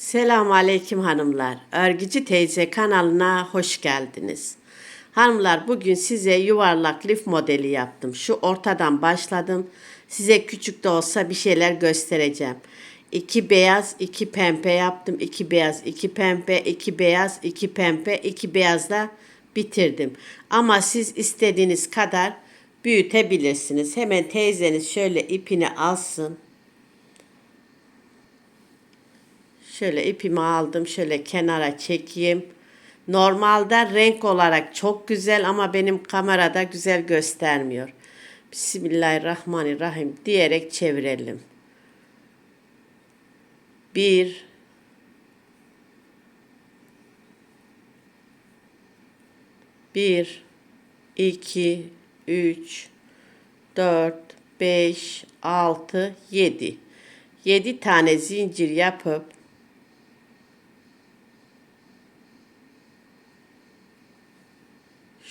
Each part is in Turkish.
Selamun Aleyküm hanımlar. Örgücü teyze kanalına hoş geldiniz. Hanımlar bugün size yuvarlak lif modeli yaptım. Şu ortadan başladım. Size küçük de olsa bir şeyler göstereceğim. İki beyaz, iki pembe yaptım. İki beyaz, iki pembe, iki beyaz, iki pembe, iki beyazla bitirdim. Ama siz istediğiniz kadar büyütebilirsiniz. Hemen teyzeniz şöyle ipini alsın. Şöyle ipimi aldım. Şöyle kenara çekeyim. Normalde renk olarak çok güzel ama benim kamerada güzel göstermiyor. Bismillahirrahmanirrahim diyerek çevirelim. Bir, bir, iki, üç, dört, beş, altı, yedi. Yedi tane zincir yapıp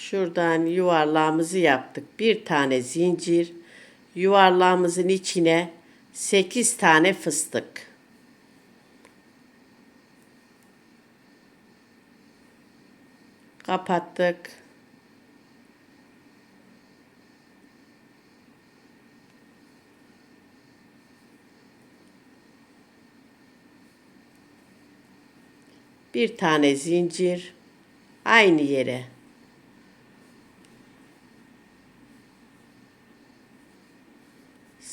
Şuradan yuvarlağımızı yaptık. Bir tane zincir. Yuvarlağımızın içine 8 tane fıstık. Kapattık. Bir tane zincir aynı yere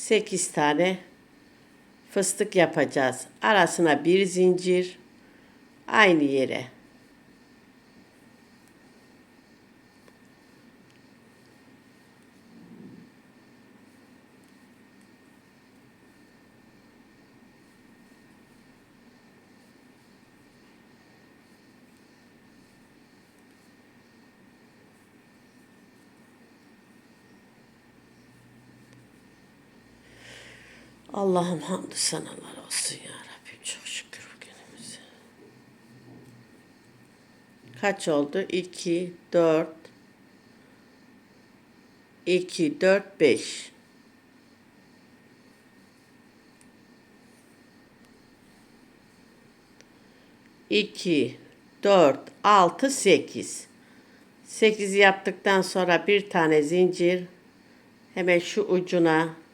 8 tane fıstık yapacağız. Arasına bir zincir aynı yere. Allah'ım hamdü senalar olsun ya Rabbim. Çok şükür bugünümüze. Kaç oldu? 2, 4, 2, 4, 5. İki, dört, altı, sekiz. Sekiz yaptıktan sonra bir tane zincir hemen şu ucuna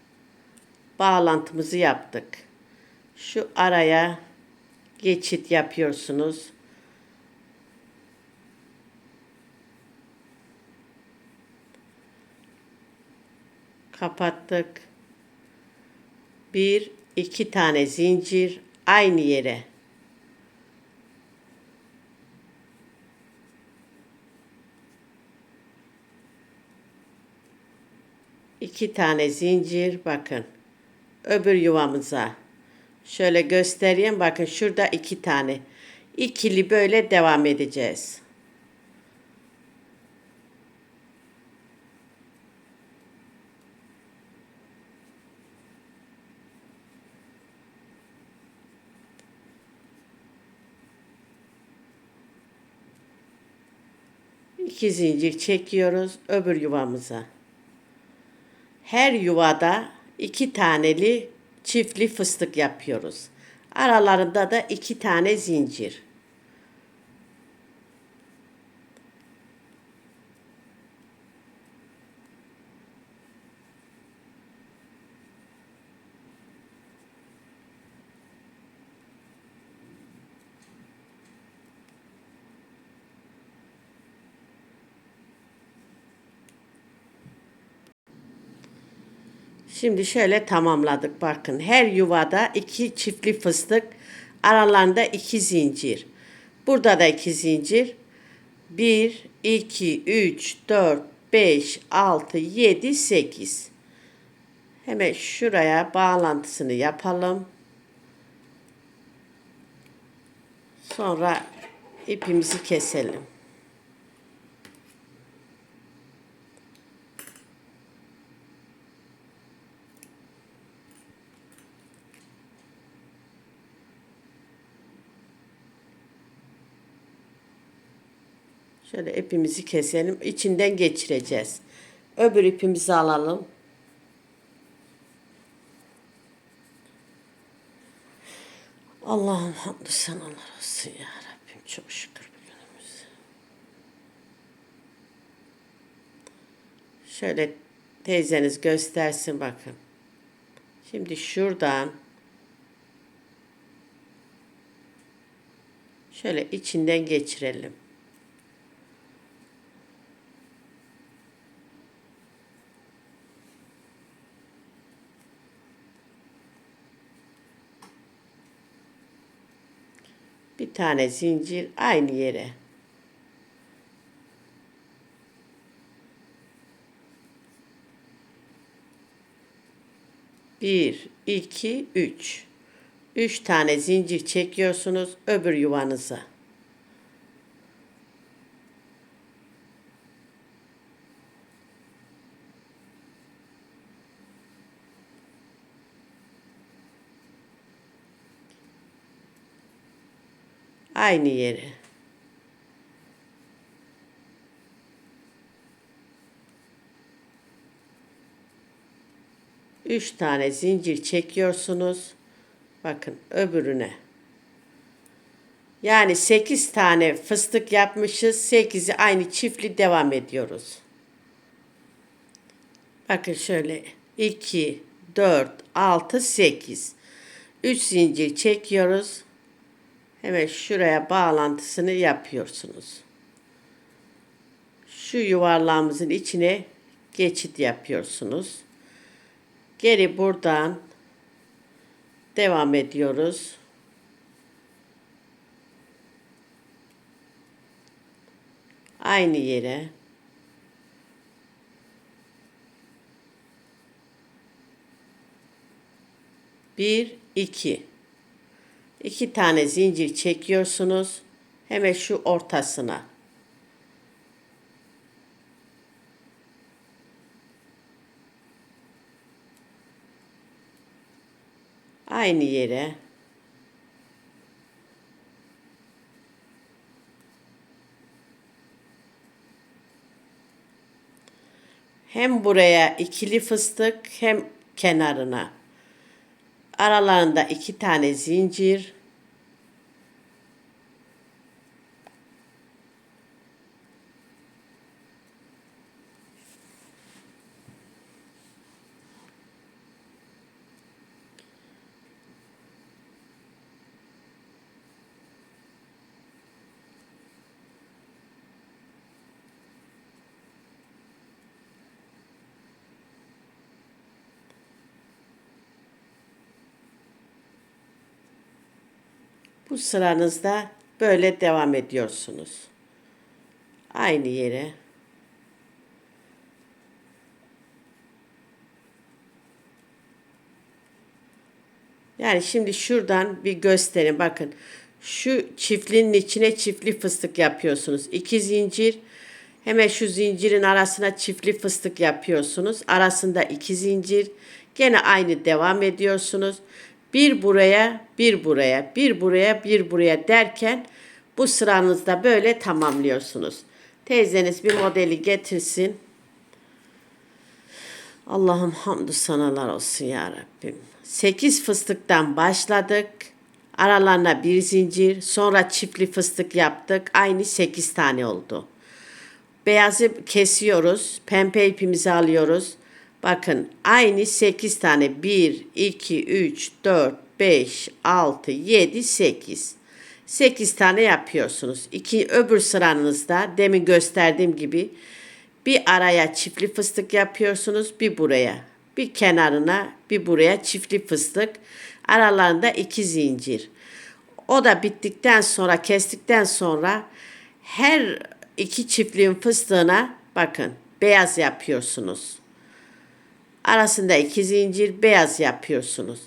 bağlantımızı yaptık. Şu araya geçit yapıyorsunuz. Kapattık. Bir, iki tane zincir aynı yere. İki tane zincir bakın öbür yuvamıza. Şöyle göstereyim. Bakın şurada iki tane. İkili böyle devam edeceğiz. İki zincir çekiyoruz öbür yuvamıza. Her yuvada iki taneli çiftli fıstık yapıyoruz. Aralarında da iki tane zincir. Şimdi şöyle tamamladık. Bakın her yuvada iki çiftli fıstık, aralarında iki zincir. Burada da iki zincir. 1, 2, 3, 4, 5, 6, 7, 8. Hemen şuraya bağlantısını yapalım. Sonra ipimizi keselim. Şöyle ipimizi keselim. İçinden geçireceğiz. Öbür ipimizi alalım. Allah'ım hamdü senalar olsun ya Rabbim. Çok şükür bugünümüze. Şöyle teyzeniz göstersin bakın. Şimdi şuradan şöyle içinden geçirelim. Bir tane zincir aynı yere. Bir, iki, üç. Üç tane zincir çekiyorsunuz öbür yuvanıza. Aynı yere. Üç tane zincir çekiyorsunuz. Bakın öbürüne. Yani sekiz tane fıstık yapmışız. Sekizi aynı çiftli devam ediyoruz. Bakın şöyle. 2, 4, 6, 8. 3 zincir çekiyoruz. Hemen şuraya bağlantısını yapıyorsunuz. Şu yuvarlağımızın içine geçit yapıyorsunuz. Geri buradan devam ediyoruz. Aynı yere. Bir, iki. İki tane zincir çekiyorsunuz. Hemen şu ortasına. Aynı yere. Hem buraya ikili fıstık hem kenarına. Aralarında iki tane zincir. Bu sıranızda böyle devam ediyorsunuz. Aynı yere. Yani şimdi şuradan bir gösterin. Bakın şu çiftliğin içine çiftli fıstık yapıyorsunuz. İki zincir. Hemen şu zincirin arasına çiftli fıstık yapıyorsunuz. Arasında iki zincir. Gene aynı devam ediyorsunuz. Bir buraya, bir buraya, bir buraya, bir buraya derken bu sıranızda böyle tamamlıyorsunuz. Teyzeniz bir modeli getirsin. Allah'ım hamdü sanalar olsun ya Rabbim. 8 fıstıktan başladık. Aralarına bir zincir, sonra çiftli fıstık yaptık. Aynı 8 tane oldu. Beyazı kesiyoruz. Pembe ipimizi alıyoruz. Bakın aynı 8 tane 1, 2, 3, 4, 5, 6, 7, 8. 8 tane yapıyorsunuz. İki öbür sıranızda demin gösterdiğim gibi bir araya çiftli fıstık yapıyorsunuz, bir buraya. Bir kenarına, bir buraya çiftli fıstık. Aralarında iki zincir. O da bittikten sonra, kestikten sonra her iki çiftliğin fıstığına bakın beyaz yapıyorsunuz. Arasında iki zincir beyaz yapıyorsunuz.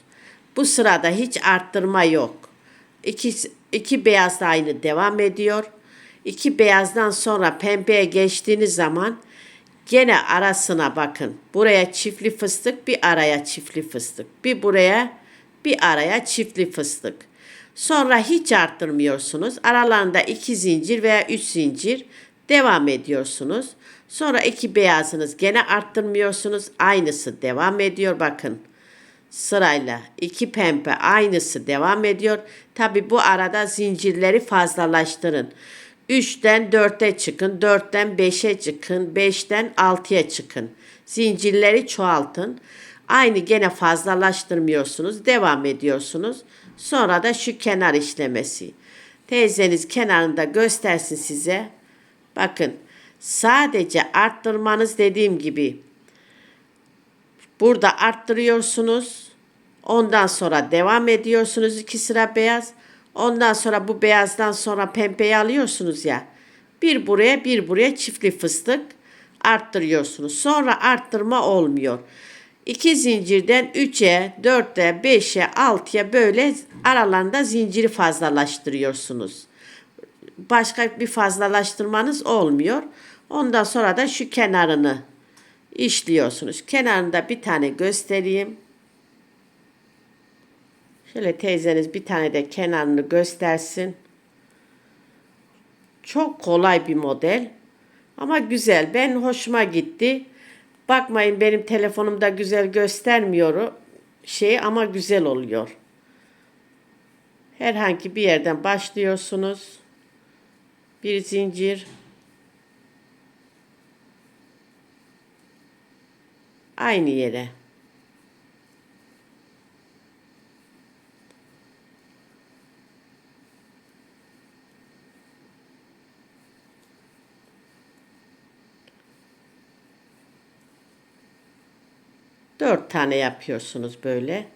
Bu sırada hiç arttırma yok. İki, iki beyaz da aynı devam ediyor. İki beyazdan sonra pembeye geçtiğiniz zaman gene arasına bakın. Buraya çiftli fıstık, bir araya çiftli fıstık. Bir buraya, bir araya çiftli fıstık. Sonra hiç arttırmıyorsunuz. Aralarında iki zincir veya üç zincir devam ediyorsunuz. Sonra iki beyazınız gene arttırmıyorsunuz. Aynısı devam ediyor bakın. sırayla iki pembe aynısı devam ediyor. Tabi bu arada zincirleri fazlalaştırın. 3'ten 4'e çıkın, 4'ten 5'e çıkın, 5'ten 6'ya çıkın. Zincirleri çoğaltın. Aynı gene fazlalaştırmıyorsunuz, devam ediyorsunuz. Sonra da şu kenar işlemesi. Teyzeniz kenarında göstersin size. Bakın sadece arttırmanız dediğim gibi burada arttırıyorsunuz. Ondan sonra devam ediyorsunuz iki sıra beyaz. Ondan sonra bu beyazdan sonra pembeyi alıyorsunuz ya. Bir buraya bir buraya çiftli fıstık arttırıyorsunuz. Sonra arttırma olmuyor. İki zincirden 3'e, 4'e, 5'e, 6'ya böyle aralarında zinciri fazlalaştırıyorsunuz. Başka bir fazlalaştırmanız olmuyor. Ondan sonra da şu kenarını işliyorsunuz. Kenarında bir tane göstereyim. Şöyle teyzeniz bir tane de kenarını göstersin. Çok kolay bir model. Ama güzel. Ben hoşuma gitti. Bakmayın benim telefonumda güzel göstermiyor şey ama güzel oluyor. Herhangi bir yerden başlıyorsunuz. Bir zincir. Aynı yere. Dört tane yapıyorsunuz böyle.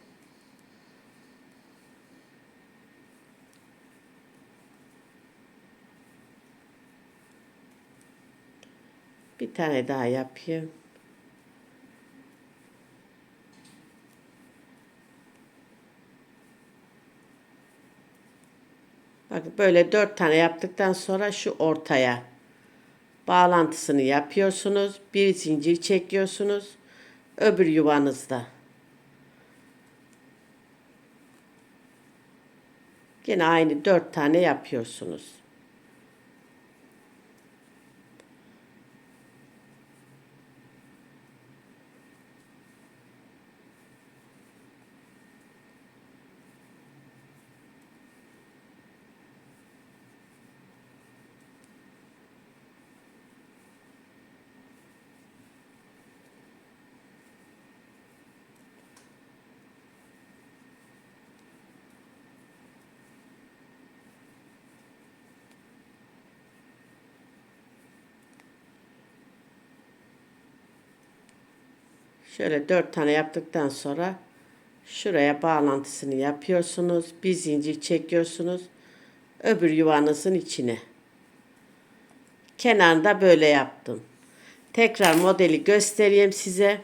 Bir tane daha yapayım. Bak böyle dört tane yaptıktan sonra şu ortaya bağlantısını yapıyorsunuz. Bir zincir çekiyorsunuz. Öbür yuvanızda. Yine aynı dört tane yapıyorsunuz. Şöyle dört tane yaptıktan sonra şuraya bağlantısını yapıyorsunuz. Bir zincir çekiyorsunuz. Öbür yuvanızın içine. Kenarında böyle yaptım. Tekrar modeli göstereyim size.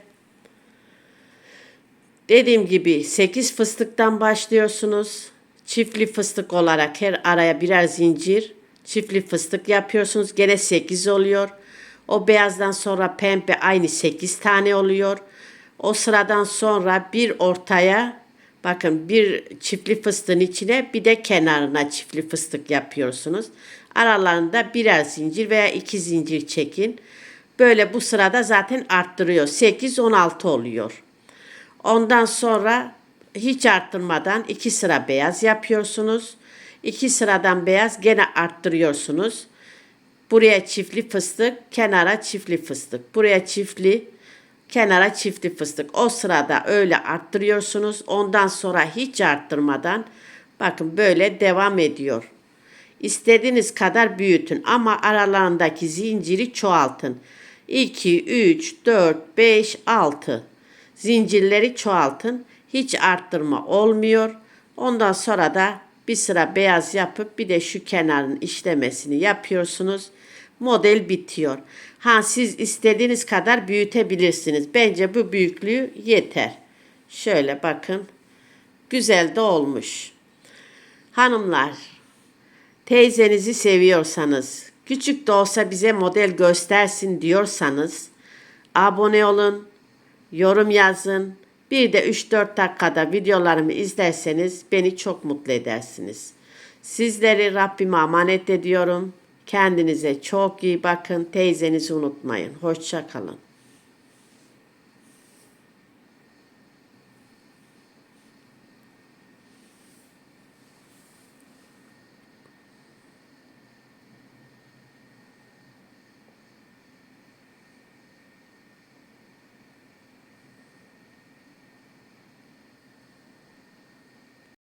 Dediğim gibi 8 fıstıktan başlıyorsunuz. Çiftli fıstık olarak her araya birer zincir çiftli fıstık yapıyorsunuz. Gene 8 oluyor. O beyazdan sonra pembe aynı 8 tane oluyor. O sıradan sonra bir ortaya bakın bir çiftli fıstığın içine bir de kenarına çiftli fıstık yapıyorsunuz. Aralarında birer zincir veya iki zincir çekin. Böyle bu sırada zaten arttırıyor. 8-16 oluyor. Ondan sonra hiç arttırmadan iki sıra beyaz yapıyorsunuz. İki sıradan beyaz gene arttırıyorsunuz. Buraya çiftli fıstık, kenara çiftli fıstık. Buraya çiftli, kenara çiftli fıstık. O sırada öyle arttırıyorsunuz. Ondan sonra hiç arttırmadan bakın böyle devam ediyor. İstediğiniz kadar büyütün ama aralarındaki zinciri çoğaltın. 2, 3, 4, 5, 6 zincirleri çoğaltın. Hiç arttırma olmuyor. Ondan sonra da bir sıra beyaz yapıp bir de şu kenarın işlemesini yapıyorsunuz. Model bitiyor. Ha siz istediğiniz kadar büyütebilirsiniz. Bence bu büyüklüğü yeter. Şöyle bakın. Güzel de olmuş. Hanımlar, teyzenizi seviyorsanız, küçük de olsa bize model göstersin diyorsanız abone olun, yorum yazın. Bir de 3-4 dakikada videolarımı izlerseniz beni çok mutlu edersiniz. Sizleri Rabbime emanet ediyorum. Kendinize çok iyi bakın. Teyzenizi unutmayın. Hoşça kalın.